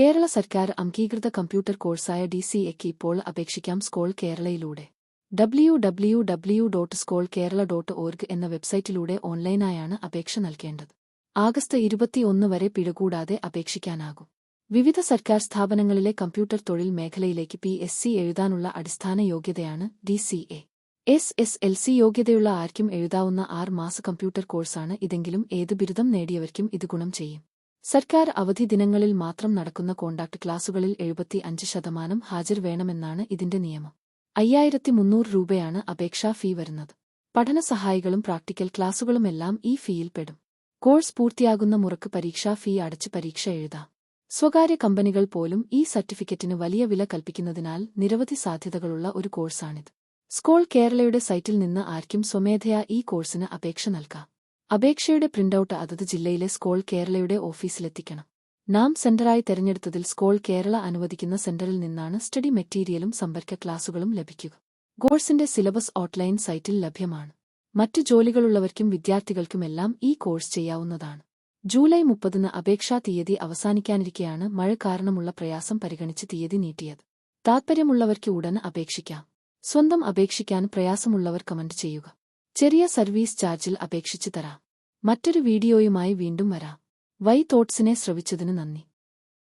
കേരള സർക്കാർ അംഗീകൃത computer കോഴ്സായ D C എക്ക് ഇപ്പോൾ അപേക്ഷിക്കാം Scole കേരളയിലൂടെ. W W W dot Scole Kerala dot org എന്ന വെബ്സൈറ്റിലൂടെ ഓൺലൈനായാണ് അപേക്ഷ നൽകേണ്ടത്. ആഗസ്റ്റ് ഇരുപത്തിയൊന്ന് വരെ പിഴകൂടാതെ അപേക്ഷിക്കാനാകും. വിവിധ സർക്കാർ സ്ഥാപനങ്ങളിലെ കമ്പ്യൂട്ടർ തൊഴിൽ മേഖലയിലേക്ക് പി എസ് സി എഴുതാനുള്ള അടിസ്ഥാന യോഗ്യതയാണ് D C A. S S L C യോഗ്യതയുള്ള ആർക്കും എഴുതാവുന്ന ആറ് മാസ കമ്പ്യൂട്ടർ കോഴ്സാണ് ഇതെങ്കിലും ഏത് ബിരുദം നേടിയവർക്കും ഇത് ഗുണം ചെയ്യും. സർക്കാർ അവധി ദിനങ്ങളിൽ മാത്രം നടക്കുന്ന കോണ്ടാക്ട് ക്ലാസുകളിൽ എഴുപത്തി അഞ്ച് ശതമാനം ഹാജർ വേണമെന്നാണ് ഇതിന്റെ നിയമം. അയ്യായിരത്തി മുന്നൂറ് രൂപയാണ് അപേക്ഷാ ഫീ വരുന്നത്. പഠനസഹായികളും പ്രാക്ടിക്കൽ ക്ലാസുകളുമെല്ലാം ഈ ഫീയിൽ പെടും. കോഴ്സ് പൂർത്തിയാകുന്ന മുറക്ക് പരീക്ഷാ ഫീ അടച്ച് പരീക്ഷ എഴുതാം. സ്വകാര്യ കമ്പനികൾ പോലും ഈ സർട്ടിഫിക്കറ്റിന് വലിയ വില കൽപ്പിക്കുന്നതിനാൽ നിരവധി സാധ്യതകളുള്ള ഒരു കോഴ്സാണിത്. സ്കോൾ കേരളയുടെ സൈറ്റിൽ നിന്ന് ആർക്കും സ്വമേധയാ ഈ കോഴ്സിന് അപേക്ഷ നൽകാം. അപേക്ഷയുടെ പ്രിന്റൌട്ട് അതത് ജില്ലയിലെ സ്കോൾ കേരളയുടെ ഓഫീസിലെത്തിക്കണം. നാം സെന്ററായി തെരഞ്ഞെടുത്തതിൽ സ്കോൾ കേരള അനുവദിക്കുന്ന സെന്ററിൽ നിന്നാണ് സ്റ്റഡി മെറ്റീരിയലും സമ്പർക്ക ക്ലാസുകളും ലഭിക്കുക. കോഴ്സിന്റെ സിലബസ് ഓൺലൈൻ സൈറ്റിൽ ലഭ്യമാണ്. മറ്റു ജോലികളുള്ളവർക്കും വിദ്യാർത്ഥികൾക്കുമെല്ലാം ഈ കോഴ്സ് ചെയ്യാവുന്നതാണ്. ജൂലൈ മുപ്പതിന് അപേക്ഷാ തീയതി അവസാനിക്കാനിരിക്കെയാണ് മഴ കാരണമുള്ള പ്രയാസം പരിഗണിച്ച് തീയതി നീട്ടിയത്. താത്പര്യമുള്ളവർക്ക് ഉടൻ അപേക്ഷിക്കാം. സ്വന്തം അപേക്ഷിക്കാൻ പ്രയാസമുള്ളവർ കമന്റ് ചെയ്യുക. ചെറിയ സർവീസ് ചാർജിൽ അപേക്ഷിച്ചു തരാം. മറ്റൊരു വീഡിയോയുമായി വീണ്ടും വരാം. വൈ തോട്ട്സിനെ ശ്രവിച്ചതിന് നന്ദി.